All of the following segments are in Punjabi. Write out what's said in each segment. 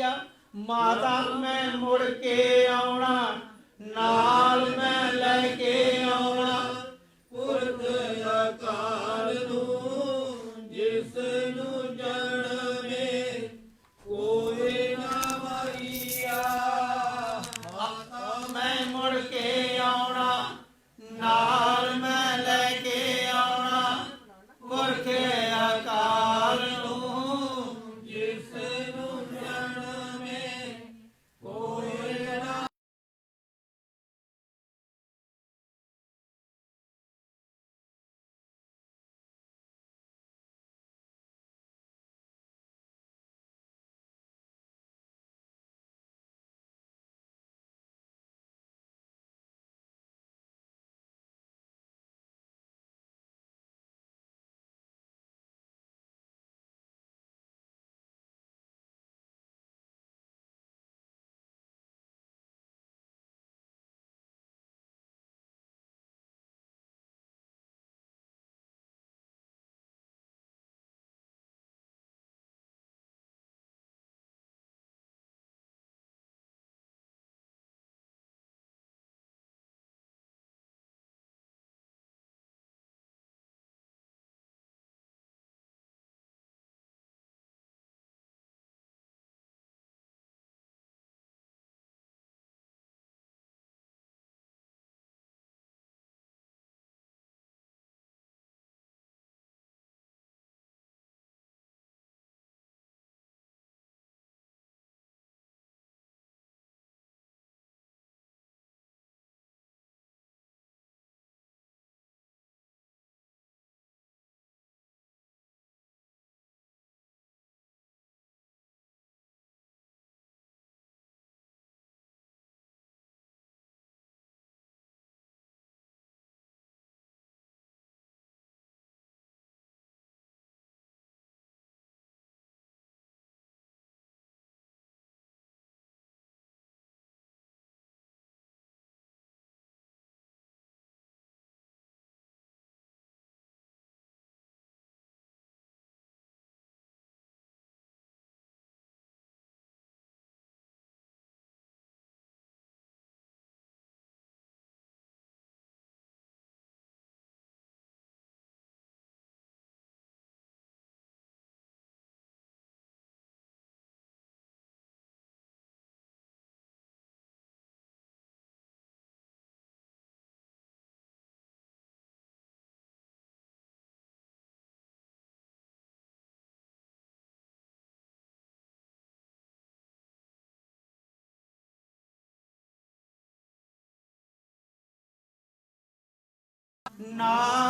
ਆ ਮਾਤਾ ਮੈਂ ਮੁੜ ਕੇ ਆਉਣਾ ਨਾਲ ਮੈਂ ਲੈ ਕੇ ਆਉਣਾ। No.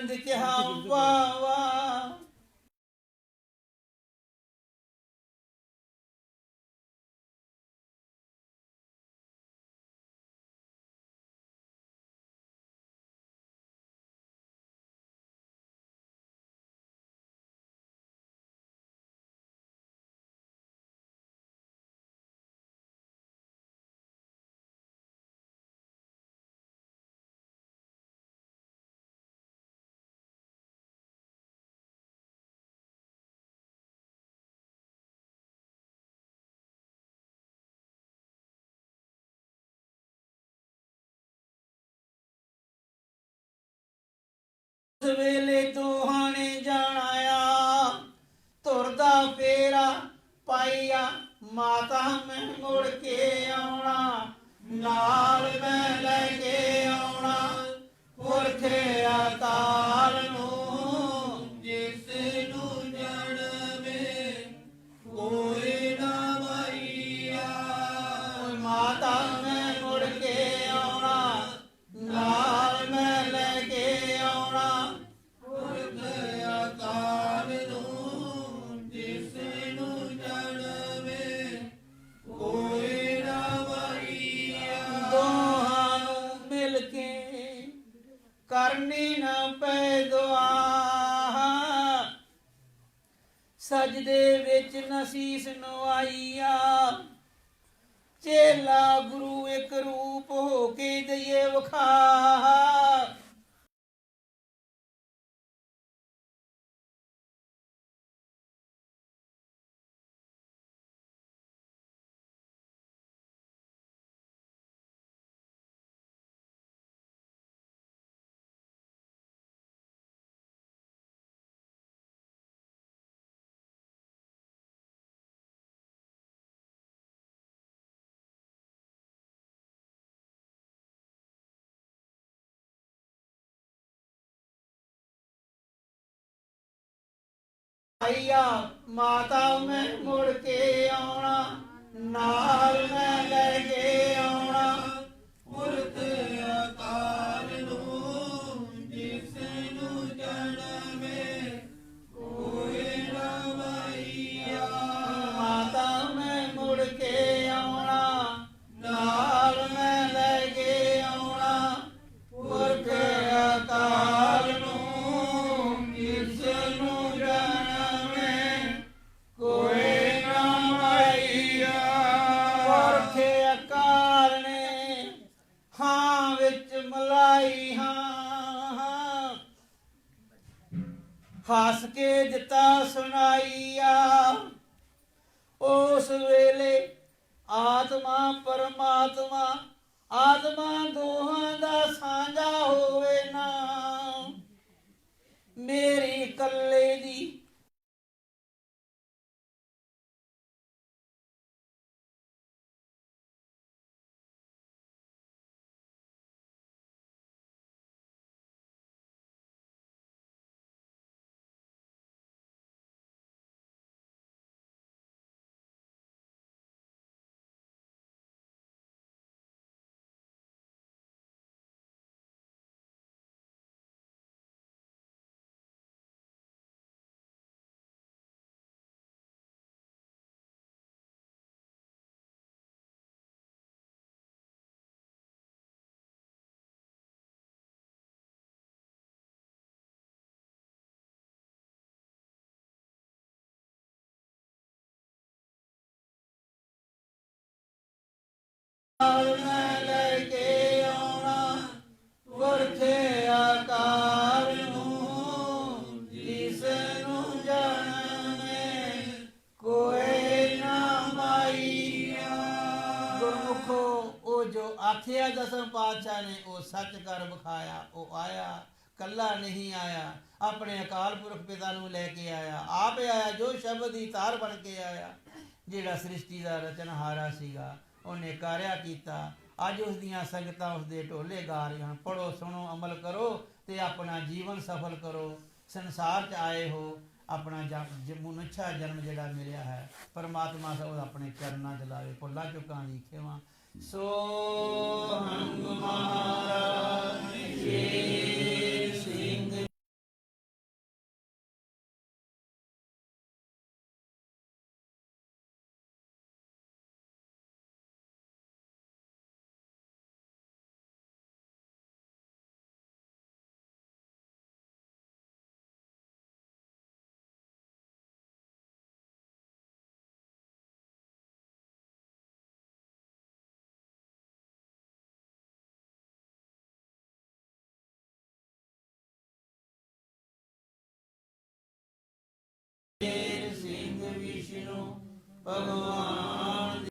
ಚಂದಿಕೆ ಹಬ್ಬವ ਉਸ ਵੇਲੇ ਦੋਹਾਂ ਨੇ ਜਾਣਾ ਆ ਤੁਰਦਾ ਫੇਰਾ ਪਾਈਆ ਮਾਤਾ ਮੈਂ ਮੁੜ ਕੇ ਆਉਣਾ ਨਾਲ ਨਸੀਸ ਨਵਾਈਆ ਚੇਲਾ ਗੁਰੂ ਇੱਕ ਰੂਪ ਹੋ ਕੇ ਦਈਏ ਵਖਾ। ਆਈਆ ਮਾਤਾ ਮੈਂ ਮੁੜ ਕੇ ਆਉਣਾ ਨਾਲ ਮੈਂ ਲੈ ਕੇ ਆਉਣਾ। ਵਿੱਚ ਮਲਾਈ ਹਾਂ। ਹੱਸ ਕੇ ਦਿੱਤਾ ਸੁਣਾਈਆ। ਉਸ ਵੇਲੇ ਆਤਮਾ ਪਰਮਾਤਮਾ, ਆਤਮਾ ਦੋਹਾਂ ਦਾ ਸਾਂਝਾ ਹੋਵੇ ਨਾ। ਮੇਰੀ ਕੱਲੇ ਆਖਿਆ ਦਸਮ ਪਾਤਸ਼ਾਹ ਨੇ, ਉਹ ਸੱਚ ਕਰ ਵਿਖਾਇਆ। ਉਹ ਆਇਆ, ਕੱਲਾ ਨਹੀਂ ਆਇਆ। ਆਪਣੇ ਅਕਾਲ ਪੁਰਖ ਪਿਤਾ ਨੂੰ ਲੈ ਕੇ ਆਇਆ। ਆਪ ਆਇਆ, ਜੋ ਸ਼ਬਦ ਦੀ ਤਾਰ ਬਣ ਕੇ ਆਇਆ। ਜਿਹੜਾ ਸ੍ਰਿਸ਼ਟੀ ਦਾ ਰਚਨਹਾਰਾ ਸੀਗਾ। ਉਹਨੇ ਕਾਰਿਆ ਕੀਤਾ। ਅੱਜ ਉਸ ਦੀਆਂ ਸੰਗਤਾਂ ਉਸ ਦੇ ਢੋਲੇ ਗਾ ਰਹੀਆਂ ਹਨ। ਪੜੋ ਸੁਣੋ, ਅਮਲ ਕਰੋ ਤੇ ਆਪਣਾ ਜੀਵਨ ਸਫਲ ਕਰੋ। ਸੰਸਾਰ 'ਚ ਆਏ ਹੋ, ਆਪਣਾ ਜਨ- ਜ- ਜਨਮ ਜਿਹੜਾ ਮਿਲਿਆ ਹੈ, ਪਰਮਾਤਮਾ ਦਾ ਉਹ ਆਪਣੇ ਚਰਨਾਂ 'ਚ ਲਾਵੇ, ਭੁੱਲਾਂ ਚੁੱਕਾਂ ਦੀ ਖੇਵਾਂ ਸੋ ਹੰਗ ਮਹਾਰਾਜ। Allah